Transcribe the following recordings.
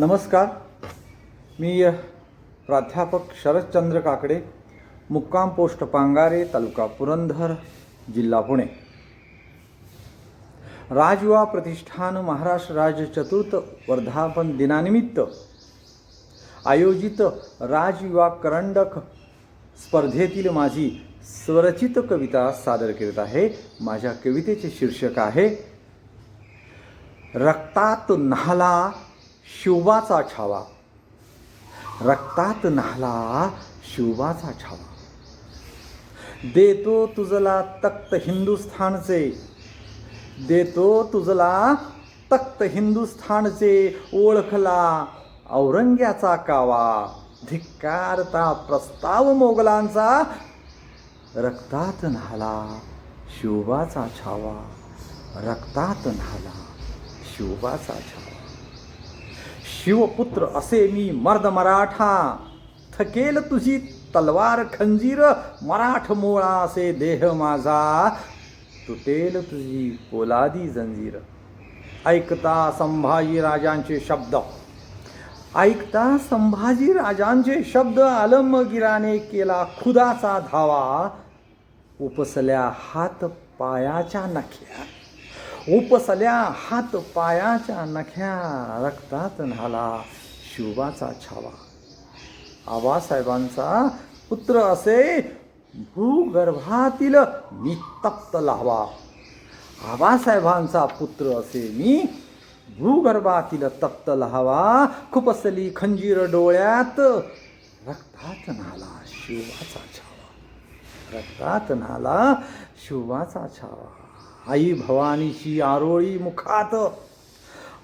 नमस्कार. मी प्राध्यापक शरदचंद्र काकडे मुक्काम पोस्ट पांगारे तालुका पुरंदर जिल्हा पुणे. राजयुवा प्रतिष्ठान महाराष्ट्र राज्य चतुर्थ वर्धापन दिनानिमित्त आयोजित राजयुवा करंडक स्पर्धेतील माझी स्वरचित कविता सादर करीत आहे. माझ्या कवितेचे शीर्षक आहे रक्तात नाला शिवबाचा छावा. रक्तात न्हाला शिवबाचा छावा. देतो तुझला तख्त हिंदुस्थानचे. देतो तुझला तख्त हिंदुस्थानचे ओळखला औरंग्याचा कावा. धिक्कारता प्रस्ताव मोगलांचा. रक्तात न्हाला शिवबाचा छावा. रक्तात न्हाला शिवबाचा छावा. शिवपुत्र असे मी मर्द मराठा. थकेल तुझी तलवार खंजीर मराठ मोळा असे देह माझा. तुटेल तुझी पोलादी जंजीर. ऐकता संभाजी राजांचे शब्द. ऐकता संभाजी राजांचे शब्द आलमगिराने केला खुदाचा धावा. उपसल्या हात पायाच्या नख्या. उपसल्या हात पायाच्या नख्या रक्तात न्हाला शिवबाचा छावा. आबासाहेबांचा पुत्र असे भूगर्भातील मी तप्त लावा. आबासाहेबांचा पुत्र असे मी भूगर्भातील तप्त लावा. खुपसली खंजीर डोळ्यात रक्तात नाला शिवाचा छावा. रक्तात नाला शिवाचा छावा. आई भवानीची आरोळी मुखात.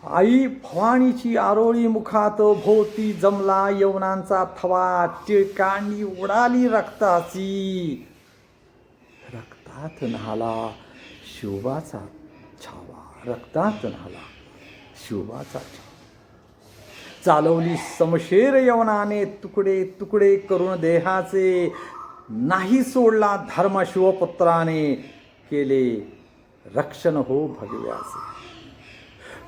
आई भवानीची आरोळी मुखात भोवती जमला यवनांचा थवा. टिळकांनी उडाली रक्ताची. रक्तात न्हाला शिवबाचा छावा. रक्तात न्हाला शिवबाचा छावा. चालवली समशेर यवनाने तुकडे तुकडे करून देहाचे. नाही सोडला धर्म शिवपुत्राने केले रक्षण हो भगव्याचे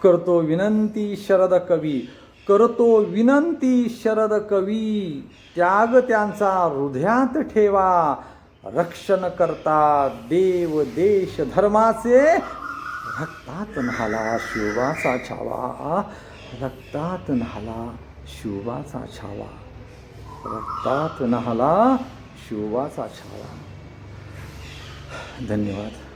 करतो विनंती शरद कवी करतो विनंती शरद कवी त्याग त्यांचा हृदयात ठेवा. रक्षण करता देव देश धर्माचे रक्तात न्हाला शिवाचा छावा. रक्तात न्हाला शिवाचा छावा. रक्तात न्हाला शिवाचा छावा. धन्यवाद.